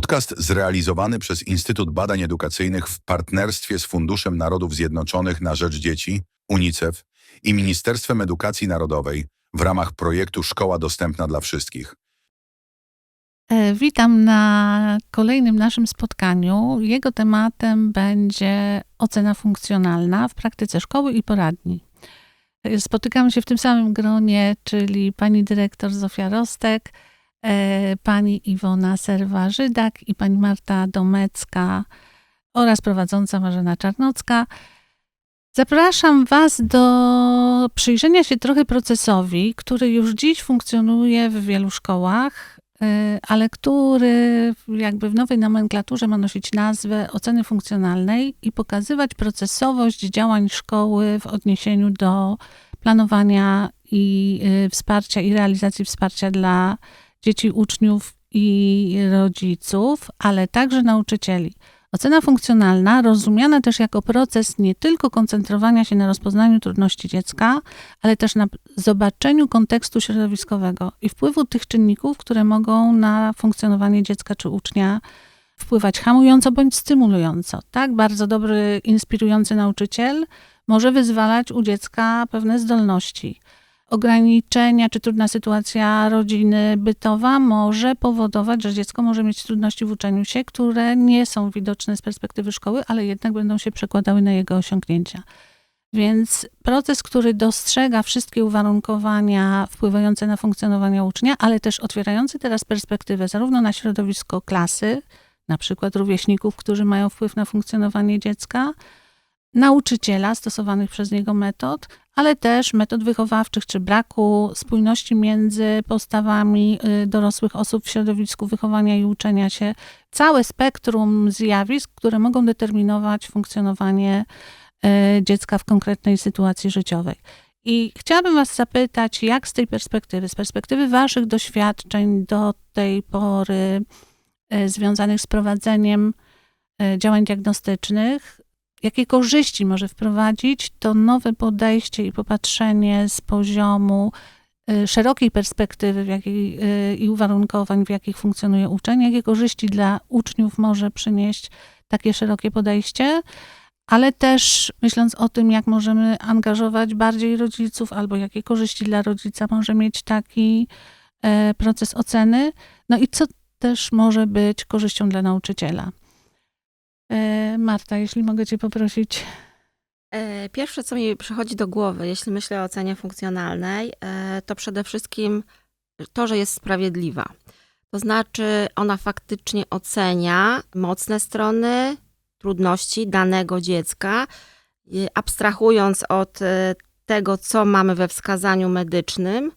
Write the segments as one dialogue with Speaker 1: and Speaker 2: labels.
Speaker 1: Podcast zrealizowany przez Instytut Badań Edukacyjnych w partnerstwie z Funduszem Narodów Zjednoczonych na Rzecz Dzieci, UNICEF i Ministerstwem Edukacji Narodowej w ramach projektu Szkoła Dostępna dla Wszystkich.
Speaker 2: E, Witam na kolejnym naszym spotkaniu. Jego tematem będzie ocena funkcjonalna w praktyce szkoły i poradni. E, Spotykamy się w tym samym gronie, czyli pani dyrektor Zofia Rostek, pani Iwona Serwa-Żydak i pani Marta Domecka oraz prowadząca Marzena Czarnocka. Zapraszam Was do przyjrzenia się trochę procesowi, który już dziś funkcjonuje w wielu szkołach, y, ale który jakby w nowej nomenklaturze ma nosić nazwę oceny funkcjonalnej i pokazywać procesowość działań szkoły w odniesieniu do planowania i y, wsparcia i realizacji wsparcia dla dzieci, uczniów i rodziców, ale także nauczycieli. Ocena funkcjonalna, rozumiana też jako proces nie tylko koncentrowania się na rozpoznaniu trudności dziecka, ale też na zobaczeniu kontekstu środowiskowego i wpływu tych czynników, które mogą na funkcjonowanie dziecka czy ucznia wpływać hamująco bądź stymulująco. Tak, bardzo dobry, inspirujący nauczyciel może wyzwalać u dziecka pewne zdolności ograniczenia czy trudna sytuacja rodziny bytowa może powodować, że dziecko może mieć trudności w uczeniu się, które nie są widoczne z perspektywy szkoły, ale jednak będą się przekładały na jego osiągnięcia. Więc proces, który dostrzega wszystkie uwarunkowania wpływające na funkcjonowanie ucznia, ale też otwierający teraz perspektywę zarówno na środowisko klasy, na przykład rówieśników, którzy mają wpływ na funkcjonowanie dziecka, nauczyciela stosowanych przez niego metod, ale też metod wychowawczych, czy braku spójności między postawami y, dorosłych osób w środowisku wychowania i uczenia się. Całe spektrum zjawisk, które mogą determinować funkcjonowanie y, dziecka w konkretnej sytuacji życiowej. I chciałabym Was zapytać, jak z tej perspektywy, z perspektywy Waszych doświadczeń do tej pory y, związanych z prowadzeniem działań diagnostycznych, jakie korzyści może wprowadzić to nowe podejście i popatrzenie z poziomu y, szerokiej perspektywy jakiej, y, i uwarunkowań, w jakich funkcjonuje uczenie, jakie korzyści dla uczniów może przynieść takie szerokie podejście, ale też myśląc o tym, jak możemy angażować bardziej rodziców, albo jakie korzyści dla rodzica może mieć taki e, proces oceny, no i co też może być korzyścią dla nauczyciela. E, Marta, jeśli mogę Cię poprosić.
Speaker 3: E, Pierwsze, co mi przychodzi do głowy, jeśli myślę o ocenie funkcjonalnej, e, to przede wszystkim to, że jest sprawiedliwa. To znaczy, ona faktycznie ocenia mocne strony, trudności danego dziecka, abstrahując od tego, co mamy we wskazaniu medycznym,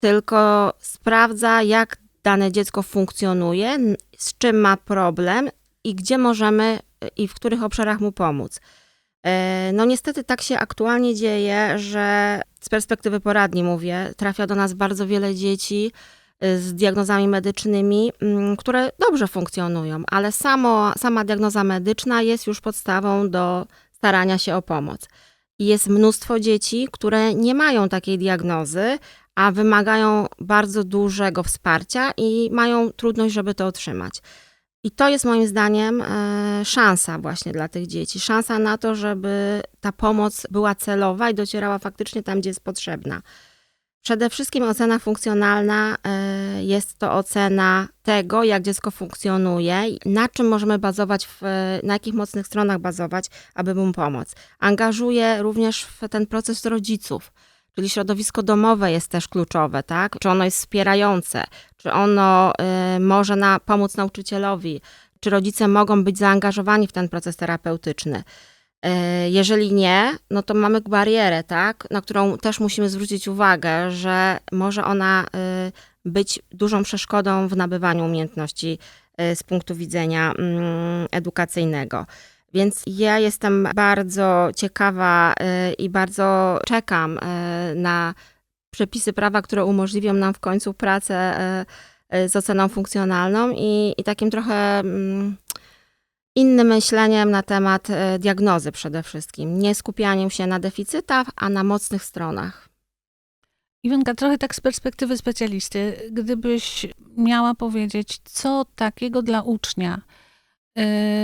Speaker 3: tylko sprawdza, jak dane dziecko funkcjonuje, z czym ma problem i gdzie możemy i w których obszarach mu pomóc. E, no niestety tak się aktualnie dzieje, że z perspektywy poradni mówię, trafia do nas bardzo wiele dzieci e, z diagnozami medycznymi, mm, które dobrze funkcjonują, ale samo, sama diagnoza medyczna jest już podstawą do starania się o pomoc. Jest mnóstwo dzieci, które nie mają takiej diagnozy, a wymagają bardzo dużego wsparcia i mają trudność, żeby to otrzymać. I to jest moim zdaniem e, szansa właśnie dla tych dzieci. Szansa na to, żeby ta pomoc była celowa i docierała faktycznie tam, gdzie jest potrzebna. Przede wszystkim ocena funkcjonalna e, jest to ocena tego, jak dziecko funkcjonuje, na czym możemy bazować, w, na jakich mocnych stronach bazować, aby mu pomóc. Angażuje również w ten proces rodziców Czyli środowisko domowe jest też kluczowe, tak? Czy ono jest wspierające, czy ono y, może na, pomóc nauczycielowi, czy rodzice mogą być zaangażowani w ten proces terapeutyczny. Y, jeżeli nie, no to mamy barierę, tak? Na którą też musimy zwrócić uwagę, że może ona y, być dużą przeszkodą w nabywaniu umiejętności y, z punktu widzenia mm, edukacyjnego. Więc ja jestem bardzo ciekawa y, i bardzo czekam y, na przepisy prawa, które umożliwią nam w końcu pracę y, z oceną funkcjonalną i, i takim trochę mm, innym myśleniem na temat diagnozy przede wszystkim. Nie skupianiem się na deficytach, a na mocnych stronach.
Speaker 2: Iwonka, trochę tak z perspektywy specjalisty, gdybyś miała powiedzieć, co takiego dla ucznia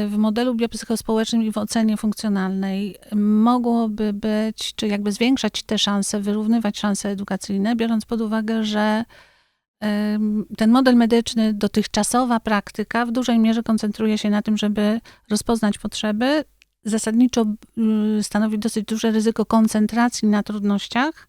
Speaker 2: w modelu biopsychospołecznym i w ocenie funkcjonalnej mogłoby być, czy jakby zwiększać te szanse, wyrównywać szanse edukacyjne, biorąc pod uwagę, że ten model medyczny, dotychczasowa praktyka w dużej mierze koncentruje się na tym, żeby rozpoznać potrzeby. Zasadniczo y, stanowi dosyć duże ryzyko koncentracji na trudnościach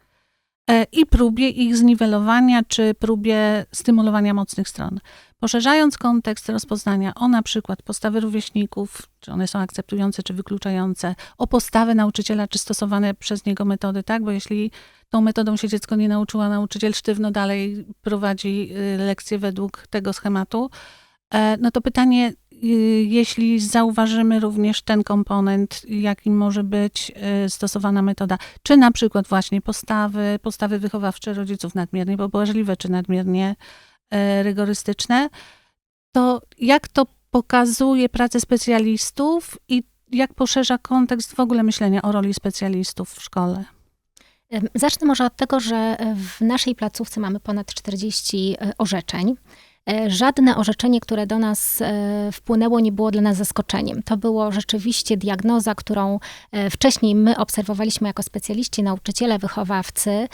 Speaker 2: i próbie ich zniwelowania, czy próbie stymulowania mocnych stron. Poszerzając kontekst rozpoznania o na przykład postawy rówieśników, czy one są akceptujące, czy wykluczające, o postawę nauczyciela, czy stosowane przez niego metody, tak? Bo jeśli tą metodą się dziecko nie nauczyło, nauczyciel sztywno dalej prowadzi y, lekcje według tego schematu, e, no to pytanie, jeśli zauważymy również ten komponent, jakim może być y, stosowana metoda, czy na przykład właśnie postawy, postawy wychowawcze rodziców nadmiernie pobłażliwe, czy nadmiernie e, rygorystyczne, to jak to pokazuje pracę specjalistów i jak poszerza kontekst w ogóle myślenia o roli specjalistów w szkole?
Speaker 4: Zacznę może od tego, że w naszej placówce mamy ponad 40 e, orzeczeń. E, Żadne orzeczenie, które do nas e, wpłynęło, nie było dla nas zaskoczeniem. To było rzeczywiście diagnoza, którą e, wcześniej my obserwowaliśmy jako specjaliści, nauczyciele, wychowawcy.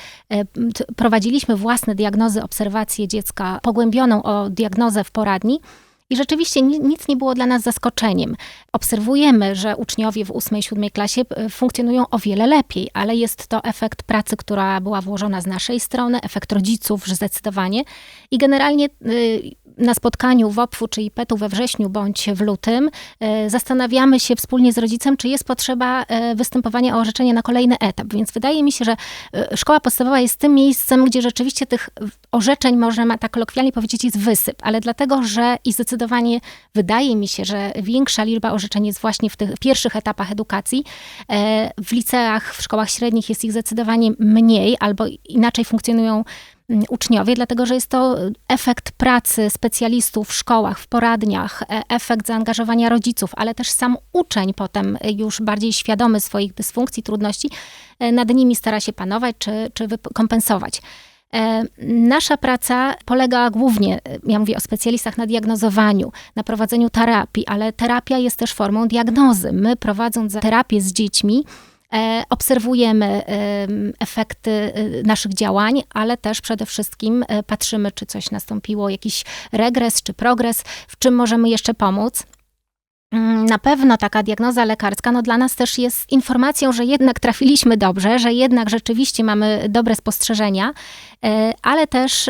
Speaker 4: Prowadziliśmy własne diagnozy, obserwacje dziecka, pogłębioną o diagnozę w poradni. I rzeczywiście ni- nic nie było dla nas zaskoczeniem. Obserwujemy, że uczniowie w 8-7 klasie e, funkcjonują o wiele lepiej, ale jest to efekt pracy, która była włożona z naszej strony, efekt rodziców, że zdecydowanie. I generalnie y, na spotkaniu w OPW czy IPET-u we wrześniu bądź w lutym e, zastanawiamy się wspólnie z rodzicem, czy jest potrzeba e, występowania o orzeczenie na kolejny etap. Więc wydaje mi się, że e, szkoła podstawowa jest tym miejscem, gdzie rzeczywiście tych orzeczeń, można tak kolokwialnie powiedzieć, jest wysyp, ale dlatego, że i zdecydowanie wydaje mi się, że większa liczba orzeczeń jest właśnie w tych pierwszych etapach edukacji. E, W liceach, w szkołach średnich jest ich zdecydowanie mniej, albo inaczej funkcjonują mm, uczniowie, dlatego że jest to efekt pracy specjalistów w szkołach, w poradniach, e, efekt zaangażowania rodziców, ale też sam uczeń potem już bardziej świadomy swoich dysfunkcji, trudności, e, nad nimi stara się panować czy, czy kompensować. Nasza praca polega głównie, ja mówię o specjalistach, na diagnozowaniu, na prowadzeniu terapii, ale terapia jest też formą diagnozy. My prowadząc terapię z dziećmi, e, obserwujemy em, efekty e, naszych działań, ale też przede wszystkim e, patrzymy, czy coś nastąpiło, jakiś regres czy progres, w czym możemy jeszcze pomóc. Mm, Na pewno taka diagnoza lekarska no dla nas też jest informacją, że jednak trafiliśmy dobrze, że jednak rzeczywiście mamy dobre spostrzeżenia, e, ale też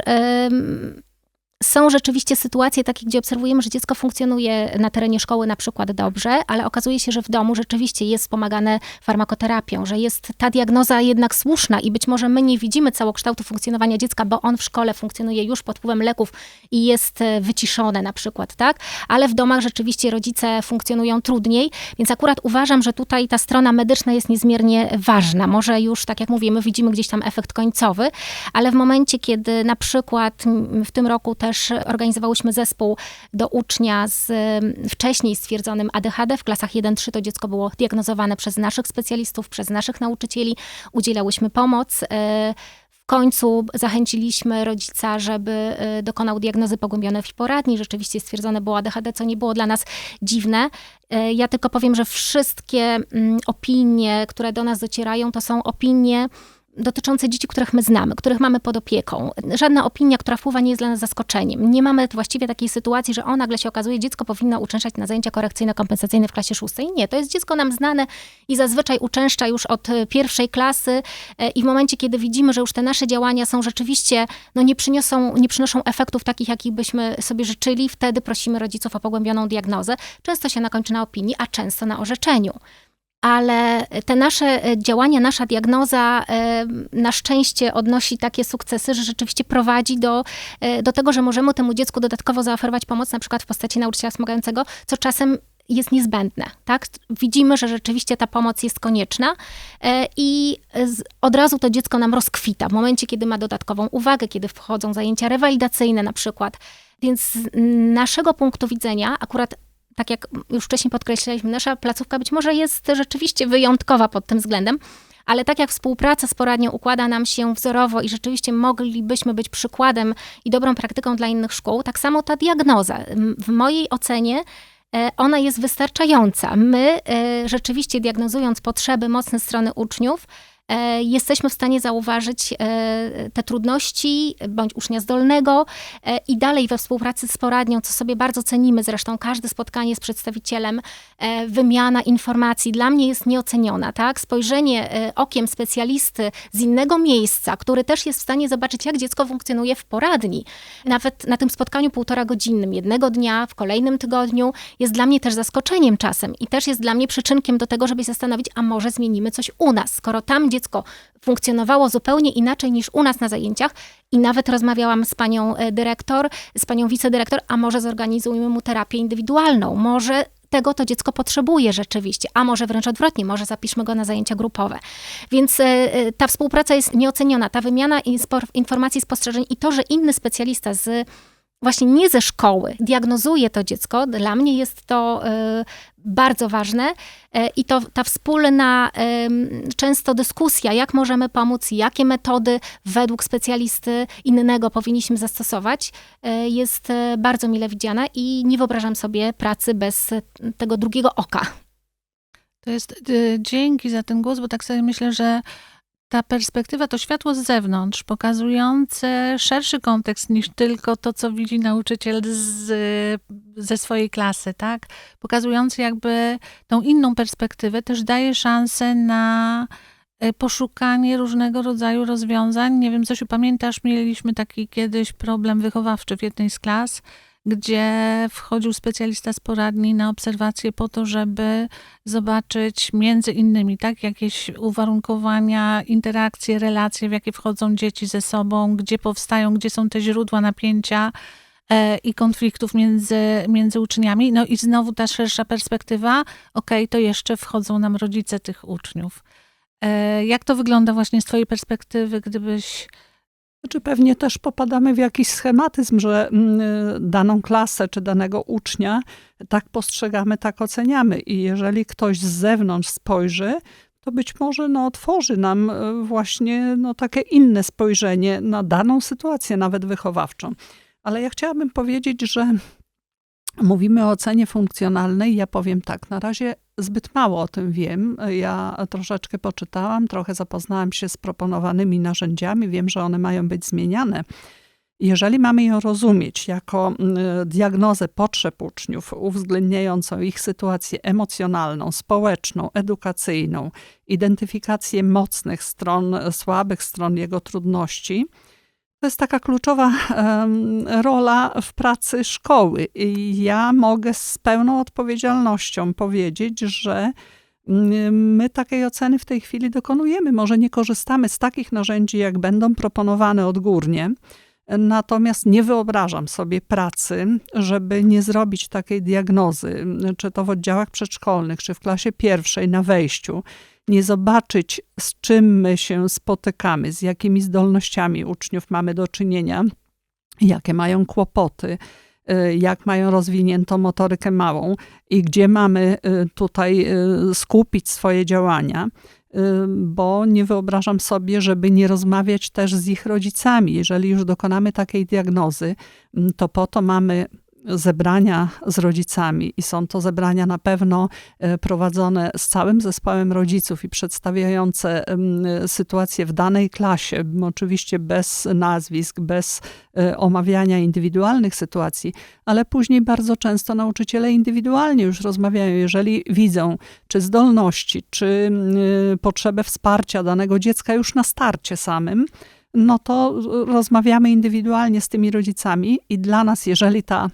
Speaker 4: są rzeczywiście sytuacje takie, gdzie obserwujemy, że dziecko funkcjonuje na terenie szkoły na przykład dobrze, ale okazuje się, że w domu rzeczywiście jest wspomagane farmakoterapią, że jest ta diagnoza jednak słuszna i być może my nie widzimy całokształtu funkcjonowania dziecka, bo on w szkole funkcjonuje już pod wpływem leków i jest e, wyciszone na przykład, tak? Ale w domach rzeczywiście rodzice funkcjonują trudniej, więc akurat uważam, że tutaj ta strona medyczna jest niezmiernie ważna. Może już, tak jak mówimy, widzimy gdzieś tam efekt końcowy, ale w momencie, kiedy na przykład mm, w tym roku też organizowałyśmy zespół do ucznia z wcześniej stwierdzonym ADHD w klasach 1-3, to dziecko było diagnozowane przez naszych specjalistów, przez naszych nauczycieli, udzielałyśmy pomoc. e, W końcu zachęciliśmy rodzica, żeby e, dokonał diagnozy pogłębionej w poradni. Rzeczywiście stwierdzone było ADHD, co nie było dla nas dziwne. E, Ja tylko powiem, że wszystkie mm, opinie, które do nas docierają, to są opinie dotyczące dzieci, których my znamy, których mamy pod opieką. Żadna opinia, która wpływa, nie jest dla nas zaskoczeniem. Nie mamy właściwie takiej sytuacji, że o, nagle się okazuje, dziecko powinno uczęszczać na zajęcia korekcyjno-kompensacyjne w klasie szóstej. Nie, to jest dziecko nam znane i zazwyczaj uczęszcza już od e, pierwszej klasy e, i w momencie, kiedy widzimy, że już te nasze działania są rzeczywiście, no nie przyniosą, nie przynoszą efektów takich, jakich byśmy sobie życzyli, wtedy prosimy rodziców o pogłębioną diagnozę. Często się nakończy na opinii, a często na orzeczeniu ale te nasze e, działania, nasza diagnoza e, na szczęście odnosi takie sukcesy, że rzeczywiście prowadzi do, e, do tego, że możemy temu dziecku dodatkowo zaoferować pomoc, na przykład w postaci nauczyciela wspomagającego, co czasem jest niezbędne, tak? Widzimy, że rzeczywiście ta pomoc jest konieczna i od razu to dziecko nam rozkwita w momencie, kiedy ma dodatkową uwagę, kiedy wchodzą zajęcia rewalidacyjne na przykład. Więc z naszego punktu widzenia, akurat tak jak już wcześniej podkreślaliśmy, nasza placówka być może jest rzeczywiście wyjątkowa pod tym względem, ale tak jak współpraca z poradnią układa nam się wzorowo i rzeczywiście moglibyśmy być przykładem i dobrą praktyką dla innych szkół, tak samo ta diagnoza. W mojej ocenie e, ona jest wystarczająca. My e, rzeczywiście diagnozując potrzeby, mocne strony uczniów, jesteśmy w stanie zauważyć e, te trudności bądź ucznia zdolnego e, i dalej we współpracy z poradnią, co sobie bardzo cenimy, zresztą każde spotkanie z przedstawicielem, e, wymiana informacji dla mnie jest nieoceniona, tak? Spojrzenie e, okiem specjalisty z innego miejsca, który też jest w stanie zobaczyć, jak dziecko funkcjonuje w poradni. Nawet na tym spotkaniu półtora godzinnym, jednego dnia, w kolejnym tygodniu, jest dla mnie też zaskoczeniem czasem i też jest dla mnie przyczynkiem do tego, żeby się zastanowić, a może zmienimy coś u nas, skoro tam dziecko funkcjonowało zupełnie inaczej niż u nas na zajęciach i nawet rozmawiałam z panią e, dyrektor, z panią wicedyrektor, a może zorganizujmy mu terapię indywidualną, może tego to dziecko potrzebuje rzeczywiście, a może wręcz odwrotnie, może zapiszmy go na zajęcia grupowe. Więc e, e, ta współpraca jest nieoceniona, ta wymiana informacji, spostrzeżeń i to, że inny specjalista z właśnie nie ze szkoły. Diagnozuje to dziecko, dla mnie jest to e, bardzo ważne. E, i to ta wspólna em, często dyskusja, jak możemy pomóc, jakie metody według specjalisty innego powinniśmy zastosować, jest bardzo mile widziana i nie wyobrażam sobie pracy bez tego drugiego oka.
Speaker 2: To jest y, dzięki za ten głos, bo tak sobie myślę, że ta perspektywa to światło z zewnątrz, pokazujące szerszy kontekst niż tylko to, co widzi nauczyciel z, ze swojej klasy, tak? Pokazujący jakby tą inną perspektywę, też daje szansę na y, poszukanie różnego rodzaju rozwiązań. Nie wiem, Zosiu, pamiętasz, mieliśmy taki kiedyś problem wychowawczy w jednej z klas, gdzie wchodził specjalista z poradni na obserwację po to, żeby zobaczyć między innymi, tak, jakieś uwarunkowania, interakcje, relacje, w jakie wchodzą dzieci ze sobą, gdzie powstają, gdzie są te źródła napięcia e, i konfliktów między, między uczniami. No i znowu ta szersza perspektywa, okej, to jeszcze wchodzą nam rodzice tych uczniów. E, Jak to wygląda właśnie z twojej perspektywy, gdybyś
Speaker 5: Znaczy pewnie też popadamy w jakiś schematyzm, że mm, daną klasę czy danego ucznia tak postrzegamy, tak oceniamy. I jeżeli ktoś z zewnątrz spojrzy, to być może no, otworzy nam e, właśnie no, takie inne spojrzenie na daną sytuację, nawet wychowawczą. Ale ja chciałabym powiedzieć, że mówimy o ocenie funkcjonalnej. Ja powiem tak, na razie zbyt mało o tym wiem. Ja troszeczkę poczytałam, trochę zapoznałam się z proponowanymi narzędziami. Wiem, że one mają być zmieniane. Jeżeli mamy ją rozumieć jako diagnozę potrzeb uczniów, uwzględniającą ich sytuację emocjonalną, społeczną, edukacyjną, identyfikację mocnych stron, słabych stron jego trudności, to jest taka kluczowa rola w pracy szkoły. I ja mogę z pełną odpowiedzialnością powiedzieć, że mm, my takiej oceny w tej chwili dokonujemy. Może nie korzystamy z takich narzędzi, jak będą proponowane odgórnie, natomiast nie wyobrażam sobie pracy, żeby nie zrobić takiej diagnozy, czy to w oddziałach przedszkolnych, czy w klasie pierwszej na wejściu, nie zobaczyć, z czym my się spotykamy, z jakimi zdolnościami uczniów mamy do czynienia, jakie mają kłopoty, y, jak mają rozwiniętą motorykę małą i gdzie mamy y, tutaj y, skupić swoje działania, bo nie wyobrażam sobie, żeby nie rozmawiać też z ich rodzicami. Jeżeli już dokonamy takiej diagnozy, mm, to po to mamy zebrania z rodzicami i są to zebrania na pewno e, prowadzone z całym zespołem rodziców i przedstawiające sytuację w danej klasie, oczywiście bez nazwisk, bez e, omawiania indywidualnych sytuacji, ale później bardzo często nauczyciele indywidualnie już rozmawiają, jeżeli widzą czy zdolności, czy m, potrzebę wsparcia danego dziecka już na starcie samym, no to rozmawiamy indywidualnie z tymi rodzicami i dla nas, jeżeli ta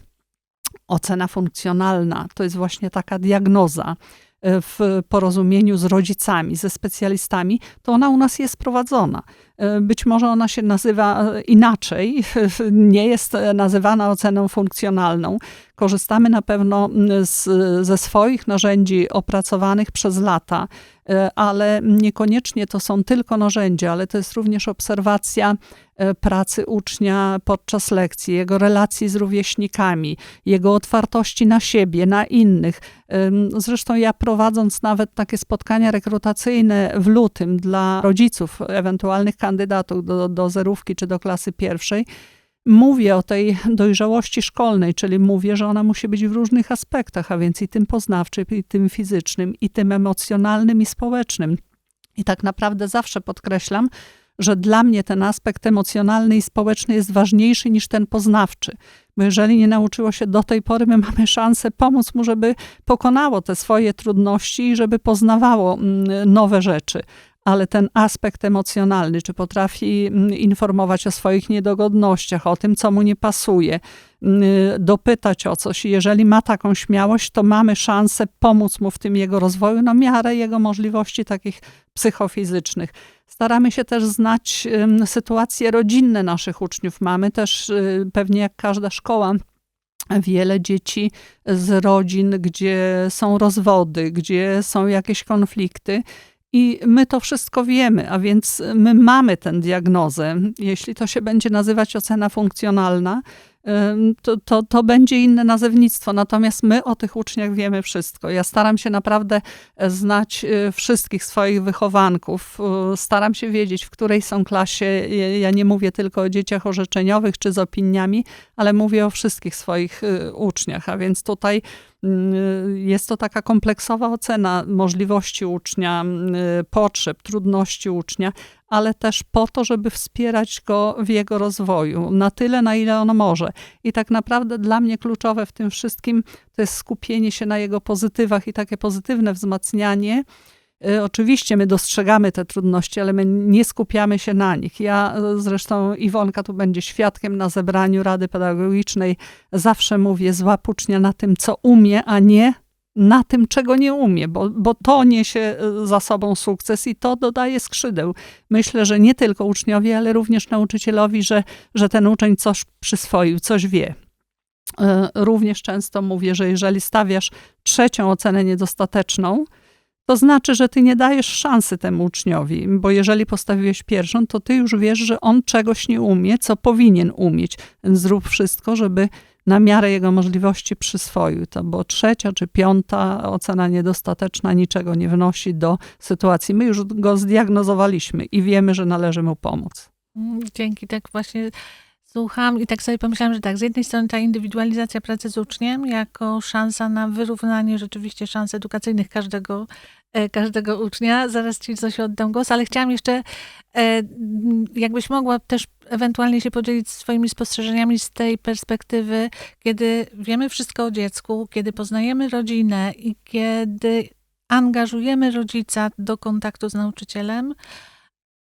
Speaker 5: ocena funkcjonalna to jest właśnie taka diagnoza e, w porozumieniu z rodzicami, ze specjalistami, to ona u nas jest prowadzona. E, Być może ona się nazywa e, inaczej, nie jest nazywana oceną funkcjonalną. Korzystamy na pewno z, ze swoich narzędzi opracowanych przez lata ale niekoniecznie to są tylko narzędzia, ale to jest również obserwacja e, pracy ucznia podczas lekcji, jego relacji z rówieśnikami, jego otwartości na siebie, na innych. Zresztą ja prowadząc nawet takie spotkania rekrutacyjne w lutym dla rodziców ewentualnych kandydatów do, do zerówki czy do klasy pierwszej, mówię o tej dojrzałości szkolnej, czyli mówię, że ona musi być w różnych aspektach, a więc i tym poznawczym, i tym fizycznym, i tym emocjonalnym, i społecznym. I tak naprawdę zawsze podkreślam, że dla mnie ten aspekt emocjonalny i społeczny jest ważniejszy niż ten poznawczy. Bo jeżeli nie nauczyło się do tej pory, my mamy szansę pomóc mu, żeby pokonało te swoje trudności i żeby poznawało mm, nowe rzeczy ale ten aspekt emocjonalny, czy potrafi mm, informować o swoich niedogodnościach, o tym, co mu nie pasuje, mm, dopytać o coś. Jeżeli ma taką śmiałość, to mamy szansę pomóc mu w tym jego rozwoju na miarę jego możliwości takich psychofizycznych. Staramy się też znać sytuacje rodzinne naszych uczniów. Mamy też, y, pewnie jak każda szkoła, wiele dzieci z rodzin, gdzie są rozwody, gdzie są jakieś konflikty. I my to wszystko wiemy, a więc my mamy tę diagnozę. Jeśli to się będzie nazywać ocena funkcjonalna, to, to, to będzie inne nazewnictwo. Natomiast my o tych uczniach wiemy wszystko. Ja staram się naprawdę e, znać e, wszystkich swoich wychowanków. Staram się wiedzieć, w której są klasie. Ja- nie mówię tylko o dzieciach orzeczeniowych czy z opiniami, ale mówię o wszystkich swoich e, uczniach. A więc tutaj jest to taka kompleksowa ocena możliwości ucznia, mm, potrzeb, trudności ucznia, ale też po to, żeby wspierać go w jego rozwoju na tyle, na ile on może. I tak naprawdę dla mnie kluczowe w tym wszystkim to jest skupienie się na jego pozytywach i takie pozytywne wzmacnianie. Y, Oczywiście my dostrzegamy te trudności, ale my nie skupiamy się na nich. Ja y, zresztą, Iwonka tu będzie świadkiem na zebraniu Rady Pedagogicznej, zawsze mówię, złap ucznia na tym, co umie, a nie na tym, czego nie umie, bo, bo to niesie y, za sobą sukces i to dodaje skrzydeł. Myślę, że nie tylko uczniowi, ale również nauczycielowi, że, że ten uczeń coś przyswoił, coś wie. Również często mówię, że jeżeli stawiasz trzecią ocenę niedostateczną, to znaczy, że ty nie dajesz szansy temu uczniowi, bo jeżeli postawiłeś pierwszą, to ty już wiesz, że on czegoś nie umie, co powinien umieć. Zrób wszystko, żeby na miarę jego możliwości przyswoił to, bo trzecia czy piąta ocena niedostateczna niczego nie wnosi do sytuacji. My już go zdiagnozowaliśmy i wiemy, że należy mu pomóc.
Speaker 2: Mm, Dzięki, tak właśnie słucham i tak sobie pomyślałam, że tak, z jednej strony ta indywidualizacja pracy z uczniem jako szansa na wyrównanie rzeczywiście szans edukacyjnych każdego, e, każdego ucznia. Zaraz ci coś oddam głos, ale chciałam jeszcze, e, jakbyś mogła też ewentualnie się podzielić swoimi spostrzeżeniami z tej perspektywy, kiedy wiemy wszystko o dziecku, kiedy poznajemy rodzinę i kiedy angażujemy rodzica do kontaktu z nauczycielem,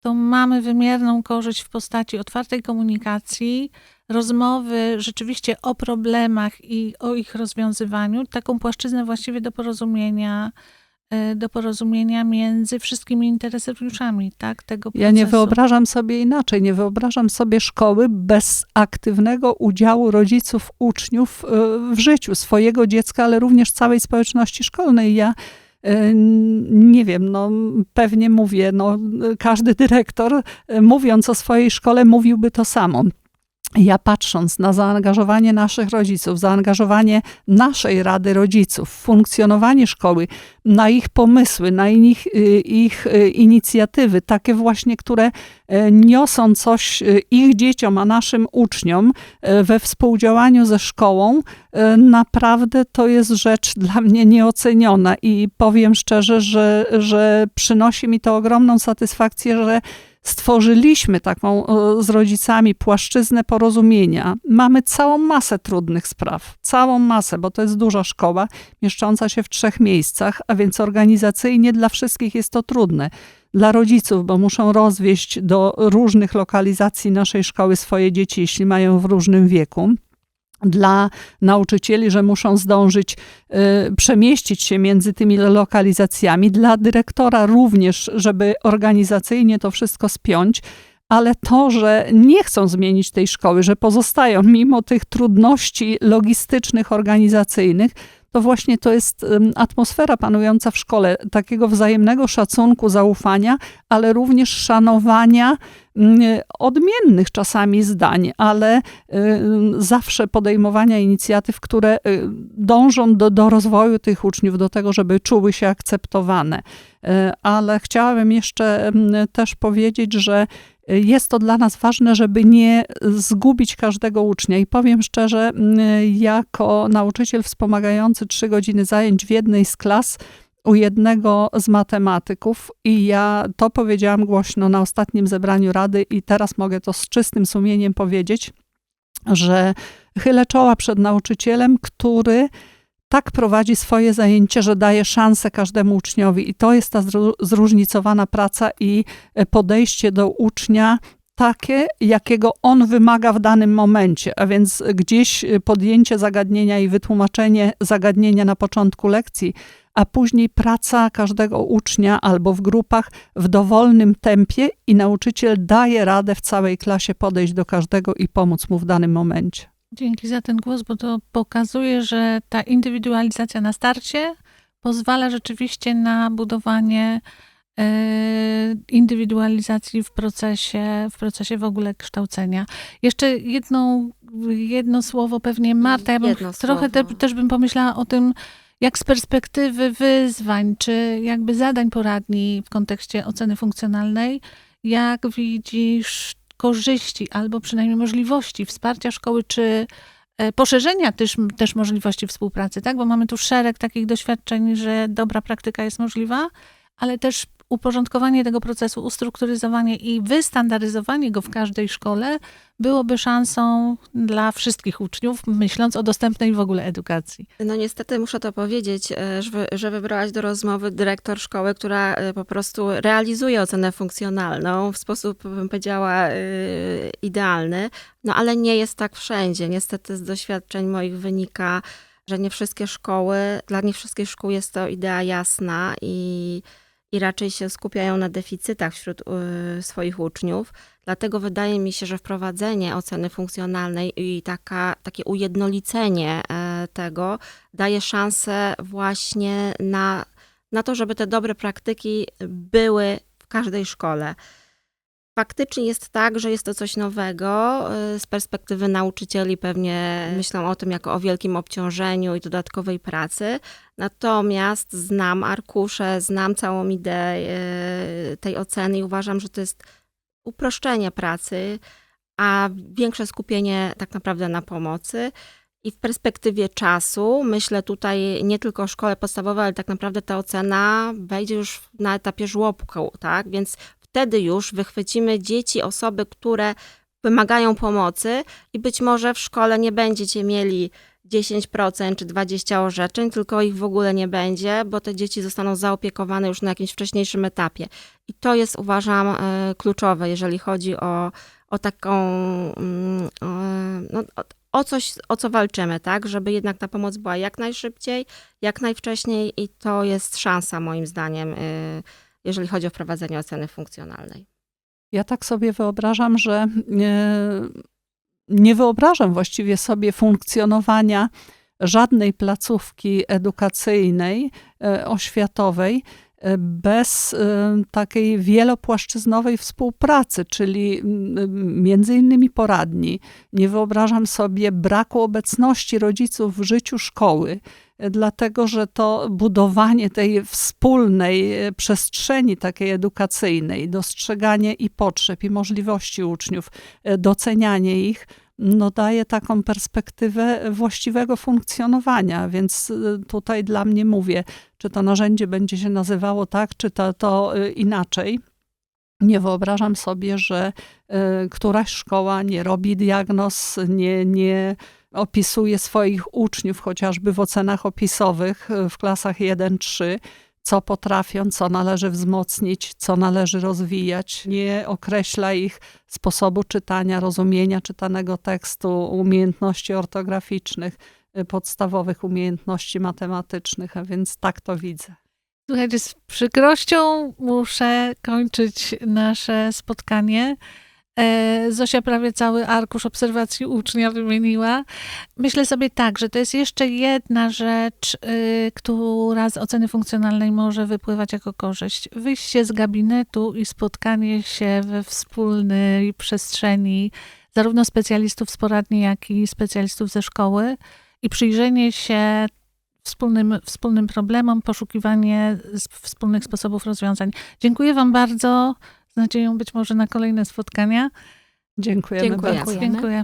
Speaker 2: to mamy wymierną korzyść w postaci otwartej komunikacji, rozmowy rzeczywiście o problemach i o ich rozwiązywaniu, taką płaszczyznę właściwie do porozumienia, e, do porozumienia między wszystkimi interesariuszami, tak, tego procesu.
Speaker 5: Ja nie wyobrażam sobie inaczej. Nie wyobrażam sobie szkoły bez aktywnego udziału rodziców, uczniów y, w życiu swojego dziecka, ale również całej społeczności szkolnej. Ja nie wiem, no pewnie mówię, no każdy dyrektor y, mówiąc o swojej szkole mówiłby to samo. Ja patrząc na zaangażowanie naszych rodziców, zaangażowanie naszej Rady Rodziców, funkcjonowanie szkoły, na ich pomysły, na ich, y, ich y, inicjatywy, takie właśnie, które y, niosą coś y, ich dzieciom, a naszym uczniom y, we współdziałaniu ze szkołą, naprawdę to jest rzecz dla mnie nieoceniona i powiem szczerze, że, że przynosi mi to ogromną satysfakcję, że stworzyliśmy taką e, z rodzicami płaszczyznę porozumienia. Mamy całą masę trudnych spraw, całą masę, bo to jest duża szkoła, mieszcząca się w trzech miejscach, a więc organizacyjnie dla wszystkich jest to trudne. Dla rodziców, bo muszą rozwieźć do różnych lokalizacji naszej szkoły swoje dzieci, jeśli mają w różnym wieku dla nauczycieli, że muszą zdążyć y, przemieścić się między tymi lokalizacjami, dla dyrektora również, żeby organizacyjnie to wszystko spiąć. Ale to, że nie chcą zmienić tej szkoły, że pozostają mimo tych trudności logistycznych, organizacyjnych, to właśnie to jest atmosfera panująca w szkole, takiego wzajemnego szacunku, zaufania, ale również szanowania mm, odmiennych czasami zdań, ale zawsze podejmowania inicjatyw, które y, dążą do, do rozwoju tych uczniów, do tego, żeby czuły się akceptowane. Y, Ale chciałabym jeszcze też powiedzieć, że jest to dla nas ważne, żeby nie zgubić każdego ucznia. I powiem szczerze, jako nauczyciel wspomagający trzy godziny zajęć w jednej z klas, u jednego z matematyków i ja to powiedziałam głośno na ostatnim zebraniu rady i teraz mogę to z czystym sumieniem powiedzieć, że chylę czoła przed nauczycielem, który tak prowadzi swoje zajęcie, że daje szansę każdemu uczniowi i to jest ta zróżnicowana praca i e, podejście do ucznia takie, jakiego on wymaga w danym momencie, a więc gdzieś e, podjęcie zagadnienia i wytłumaczenie zagadnienia na początku lekcji, a później praca każdego ucznia albo w grupach w dowolnym tempie i nauczyciel daje radę w całej klasie podejść do każdego i pomóc mu w danym momencie.
Speaker 2: Dzięki za ten głos, bo to pokazuje, że ta indywidualizacja na starcie pozwala rzeczywiście na budowanie e, indywidualizacji w procesie, w procesie w ogóle kształcenia. Jeszcze jedną, jedno słowo pewnie Marta, ja bym trochę te, też bym pomyślała o tym, jak z perspektywy wyzwań, czy jakby zadań poradni w kontekście oceny funkcjonalnej, jak widzisz korzyści albo przynajmniej możliwości wsparcia szkoły, czy e, poszerzenia też, też możliwości współpracy, tak? Bo mamy tu szereg takich doświadczeń, że dobra praktyka jest możliwa, ale też uporządkowanie tego procesu, ustrukturyzowanie i wystandaryzowanie go w każdej szkole byłoby szansą dla wszystkich uczniów, myśląc o dostępnej w ogóle edukacji.
Speaker 3: No niestety muszę to powiedzieć, e, że, wy- że wybrałaś do rozmowy dyrektor szkoły, która e, po prostu realizuje ocenę funkcjonalną w sposób, bym powiedziała, e, idealny, no ale nie jest tak wszędzie. Niestety z doświadczeń moich wynika, że nie wszystkie szkoły, dla nie wszystkich szkół jest to idea jasna i, i raczej się skupiają na deficytach wśród e, swoich uczniów. Dlatego wydaje mi się, że wprowadzenie oceny funkcjonalnej i taka, takie ujednolicenie e, tego daje szansę właśnie na, na to, żeby te dobre praktyki były w każdej szkole. Faktycznie jest tak, że jest to coś nowego. e, Z perspektywy nauczycieli pewnie myślą o tym jako o wielkim obciążeniu i dodatkowej pracy. Natomiast znam arkusze, znam całą ideę e, tej oceny i uważam, że to jest uproszczenie pracy, a większe skupienie tak naprawdę na pomocy. I w perspektywie czasu, myślę tutaj nie tylko o szkole podstawowej, ale tak naprawdę ta ocena wejdzie już na etapie żłobku, tak? Więc wtedy już wychwycimy dzieci, osoby, które wymagają pomocy i być może w szkole nie będziecie mieli 10% czy 20 orzeczeń, tylko ich w ogóle nie będzie, bo te dzieci zostaną zaopiekowane już na jakimś wcześniejszym etapie. I to jest, uważam, e, kluczowe, jeżeli chodzi o, o taką, no, o, coś, o co walczymy, tak? Żeby jednak ta pomoc była jak najszybciej, jak najwcześniej i to jest szansa, moim zdaniem, e, jeżeli chodzi o wprowadzenie oceny funkcjonalnej.
Speaker 5: Ja tak sobie wyobrażam, że e, nie wyobrażam właściwie sobie funkcjonowania żadnej placówki edukacyjnej, e, oświatowej e, bez e, takiej wielopłaszczyznowej współpracy, czyli między innymi poradni. Nie wyobrażam sobie braku obecności rodziców w życiu szkoły, dlatego że to budowanie tej wspólnej e, przestrzeni takiej edukacyjnej, dostrzeganie i potrzeb, i możliwości uczniów, e, docenianie ich, no daje taką perspektywę właściwego funkcjonowania, więc y, tutaj dla mnie mówię, czy to narzędzie będzie się nazywało tak, czy to, to inaczej. Nie wyobrażam sobie, że któraś szkoła nie robi diagnoz, nie, nie opisuje swoich uczniów, chociażby w ocenach opisowych y, w klasach 1-3, co potrafią, co należy wzmocnić, co należy rozwijać. Nie określa ich sposobu czytania, rozumienia czytanego tekstu, umiejętności ortograficznych, y, podstawowych umiejętności matematycznych, a więc tak to widzę.
Speaker 2: Słuchajcie, z przykrością muszę kończyć nasze spotkanie. E, Zosia prawie cały arkusz obserwacji ucznia wymieniła. Myślę sobie tak, że to jest jeszcze jedna rzecz, y, która z oceny funkcjonalnej może wypływać jako korzyść. Wyjście z gabinetu i spotkanie się we wspólnej przestrzeni zarówno specjalistów z poradni, jak i specjalistów ze szkoły i przyjrzenie się wspólnym, wspólnym problemom, poszukiwanie wspólnych sposobów rozwiązań. Dziękuję Wam bardzo. Z nadzieją być może na kolejne spotkania.
Speaker 5: Dziękujemy
Speaker 3: Dziękuję.
Speaker 5: bardzo.
Speaker 4: Dziękujemy.
Speaker 2: Dziękuję.